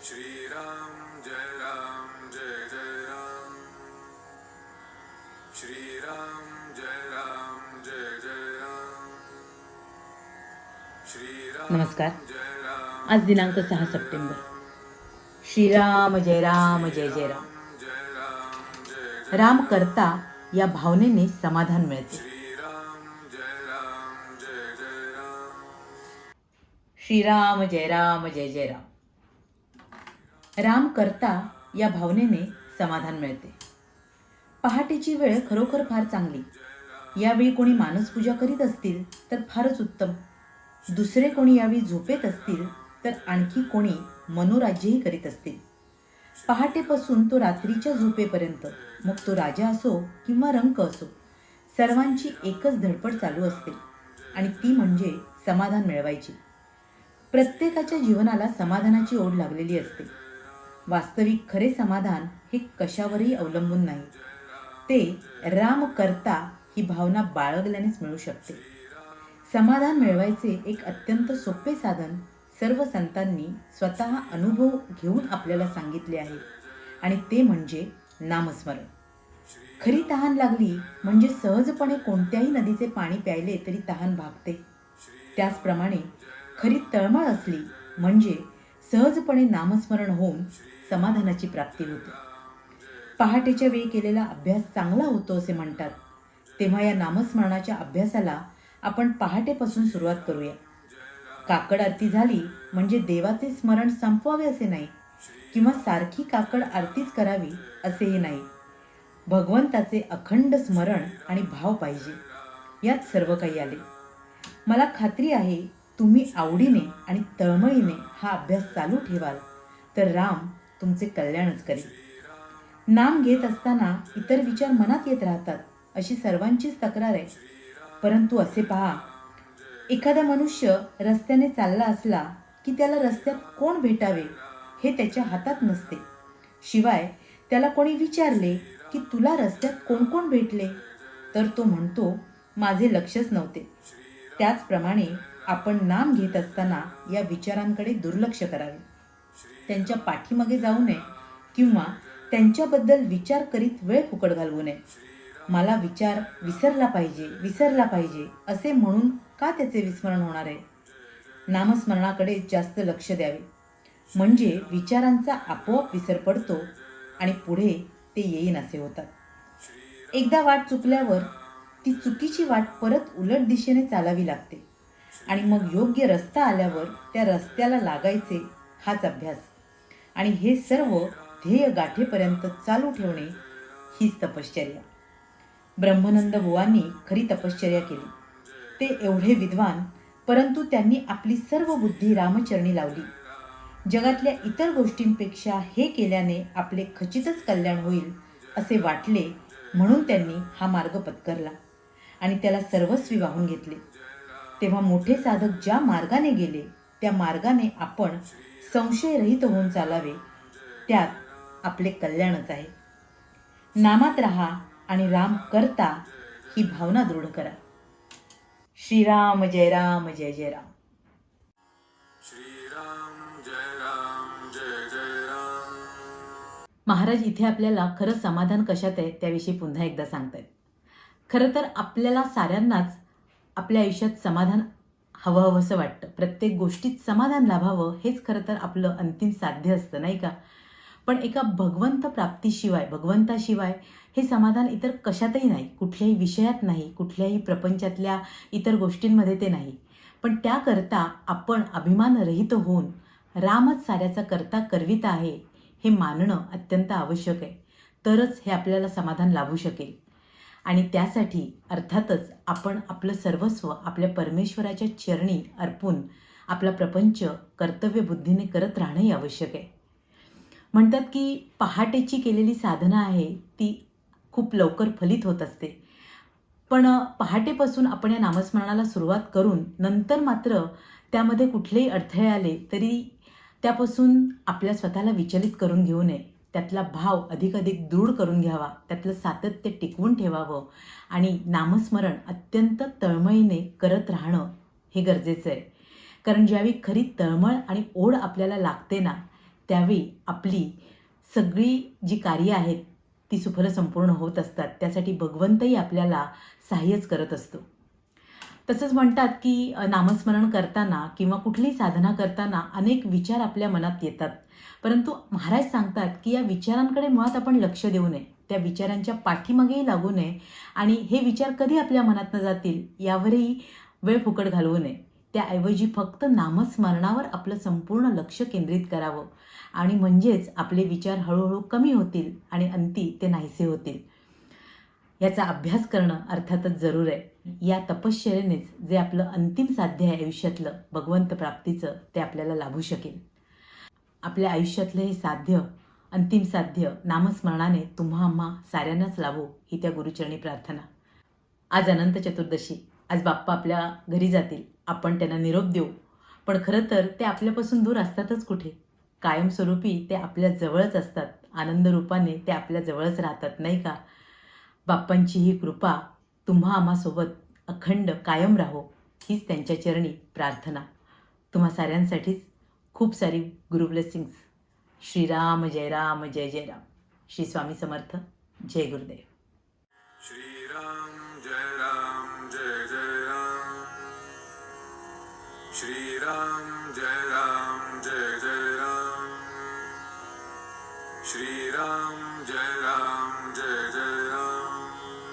जय राम जय जय राम। श्रीराम जय राम जय जय राम। श्रीराम नमस्कार। जय राम आज दिनांक सहा सप्टेंबर। श्रीराम जय राम जय जय राम। जय राम जय राम। करता या भावनेने समाधान मिळते। श्रीराम जय राम जय जय राम। राम करता या भावनेने समाधान मिळते. पहाटेची वेळ खरोखर फार चांगली. यावेळी कोणी मानसपूजा करीत असतील तर फारच उत्तम. दुसरे कोणी यावेळी झोपेत असतील तर आणखी कोणी मनोराज्यही करीत असतील. पहाटेपासून तो रात्रीच्या झोपेपर्यंत मग तो राजा असो किंवा रंक असो सर्वांची एकच धडपड चालू असते आणि ती म्हणजे समाधान मिळवायची. प्रत्येकाच्या जीवनाला समाधानाची ओढ लागलेली असते. वास्तविक खरे समाधान हे कशावरही अवलंबून नाही. ते राम करता ही भावना बाळगल्यानेच मिळू शकते. समाधान मिळवायचे एक अत्यंत सोपे साधन सर्व संतांनी स्वतः अनुभव घेऊन आपल्याला सांगितले आहे. आणि ते म्हणजे नामस्मरण. खरी तहान लागली म्हणजे सहजपणे कोणत्याही नदीचे पाणी प्यायले तरी तहान भागते. त्याचप्रमाणे खरी तळमळ असली म्हणजे सहजपणे नामस्मरण होऊन समाधानाची प्राप्ती होते. पहाटेच्या वेळी केलेला अभ्यास चांगला होतो असे म्हणतात. तेव्हा या नामस्मरणाच्या अभ्यासाला आपण पहाटेपासून सुरुवात करूया. काकड आरती झाली म्हणजे देवाचे स्मरण संपवावे असे नाही किंवा सारखी काकड आरतीच करावी असेही नाही. भगवंताचे अखंड स्मरण आणि भाव पाहिजे. यात सर्व काही आले. मला खात्री आहे तुम्ही आवडीने आणि तळमळीने हा अभ्यास चालू ठेवाल. तर राम तुमचे कल्याणच करेल नाम घेत असताना इतर विचार मनात येत राहतात अशी सर्वांचीच तक्रार आहे. परंतु असे पहा एखादा मनुष्य रस्त्याने चालला असला की त्याला रस्त्यात कोण भेटावे हे त्याच्या हातात नसते. शिवाय त्याला कोणी विचारले की तुला रस्त्यात कोण कोण भेटले तर तो म्हणतो माझे लक्षच नव्हते. त्याचप्रमाणे आपण नाम घेत असताना या विचारांकडे दुर्लक्ष करावे. त्यांच्या पाठीमागे जाऊ नये किंवा त्यांच्याबद्दल विचार करीत वेळ फुकट घालवू नये. मला विचार विसरला पाहिजे विसरला पाहिजे असे म्हणून का त्याचे विस्मरण होणार आहे? नामस्मरणाकडे जास्त लक्ष द्यावे. म्हणजे विचारांचा आपोआप विसर पडतो आणि पुढे ते येईन असे होतात. एकदा वाट चुकल्यावर ती चुकीची वाट परत उलट दिशेने चालावी लागते आणि मग योग्य रस्ता आल्यावर त्या रस्त्याला लागायचे हाच अभ्यास. आणि हे सर्व ध्येय गाठेपर्यंत चालू ठेवणे हीच तपश्चर्या. ब्रह्मनंद बुवांनी खरी तपश्चर्या केली. ते एवढे विद्वान परंतु त्यांनी आपली सर्व बुद्धी रामचरणी लावली. जगातल्या इतर गोष्टींपेक्षा हे केल्याने आपले खचितच कल्याण होईल असे वाटले म्हणून त्यांनी हा मार्ग पत्करला आणि त्याला सर्वस्वी वाहून घेतले. तेव्हा मोठे साधक ज्या मार्गाने गेले त्या मार्गाने आपण संशयरहित होऊन चालावे. त्यात आपले कल्याणच आहे. नामात राहा आणि राम करता ही भावना दृढ करा. श्रीराम जय राम जय जय राम. श्रीराम जय राम जय जय राम महाराज इथे आपल्याला खरं समाधान कशात आहे त्याविषयी पुन्हा एकदा सांगतायत. खरं तर आपल्याला साऱ्यांनाच आपल्या आयुष्यात समाधान हवं हवंसं वाटतं. प्रत्येक गोष्टीत समाधान लाभावं हेच खरं तर आपलं अंतिम साध्य असतं नाही का? पण एका भगवंत प्राप्तीशिवाय भगवंताशिवाय हे समाधान इतर कशातही नाही कुठल्याही विषयात नाही कुठल्याही प्रपंचातल्या इतर गोष्टींमध्ये ते नाही. पण त्याकरता आपण अभिमानरहित होऊन रामच साऱ्याचा करता करविता आहे हे मानणं अत्यंत आवश्यक आहे. तरच हे आपल्याला समाधान लाभू शकेल. आणि त्यासाठी अर्थातच आपण आपलं सर्वस्व आपल्या परमेश्वराच्या चरणी अर्पून आपला प्रपंच कर्तव्यबुद्धीने करत राहणंही आवश्यक आहे. म्हणतात की पहाटेची केलेली साधना आहे ती खूप लवकर फलित होत असते. पण पहाटेपासून आपण या नामस्मरणाला सुरुवात करून नंतर मात्र त्यामध्ये कुठलेही अडथळे आले तरी त्यापासून आपल्या स्वतःला विचलित करून घेऊ नये. त्यातला भाव अधिकाधिक दृढ करून घ्यावा त्यातलं सातत्य टिकवून ठेवावं आणि नामस्मरण अत्यंत तळमळीने करत राहणं हे गरजेचं आहे. कारण ज्यावेळी खरी तळमळ आणि ओढ आपल्याला लागते ना त्यावेळी आपली सगळी जी कार्य आहेत ती सुफल संपूर्ण होत असतात. त्यासाठी भगवंतही आपल्याला सहाय्यच करत असतो. तसंच म्हणतात की नामस्मरण करताना किंवा कुठलीही साधना करताना अनेक विचार आपल्या मनात येतात. परंतु महाराज सांगतात की या विचारांकडे मुळात आपण लक्ष देऊ नये. त्या विचारांच्या पाठीमागेही लागू नये आणि हे विचार कधी आपल्या मनातनं जातील यावरही वेळ फुकट घालवू नये. त्याऐवजी फक्त नामस्मरणावर आपलं संपूर्ण लक्ष केंद्रित करावं आणि म्हणजेच आपले विचार हळूहळू कमी होतील आणि अंती ते नाहीसे होतील. याचा अभ्यास करणं अर्थातच जरूर आहे. या तपश्चरेनेच जे आपलं अंतिम साध्य आहे आयुष्यातलं भगवंत प्राप्तीचं ते आपल्याला लाभू शकेल. आपल्या आयुष्यातलं हे साध्य अंतिम साध्य नामस्मरणाने तुम्हा आम्हा साऱ्यांनाच लाभो ही त्या गुरुचरणी प्रार्थना. आज अनंत चतुर्दशी आज बाप्पा आपल्या घरी जातील आपण त्यांना निरोप देऊ. पण खरं तर ते आपल्यापासून दूर असतातच कुठे? कायमस्वरूपी ते आपल्या जवळच असतात. आनंद रूपाने ते आपल्या जवळच राहतात नाही का? बाप्पांची ही कृपा तुम्हा आम्हासोबत अखंड कायम राहो हीच त्यांच्या चरणी प्रार्थना. तुम्हा साऱ्यांसाठीच खूप सारी गुरु ब्लेसिंग्स. श्रीराम जय राम जय जय राम. श्री स्वामी समर्थ जय गुरुदेव. श्रीराम जय राम जय जय राम. श्रीराम जय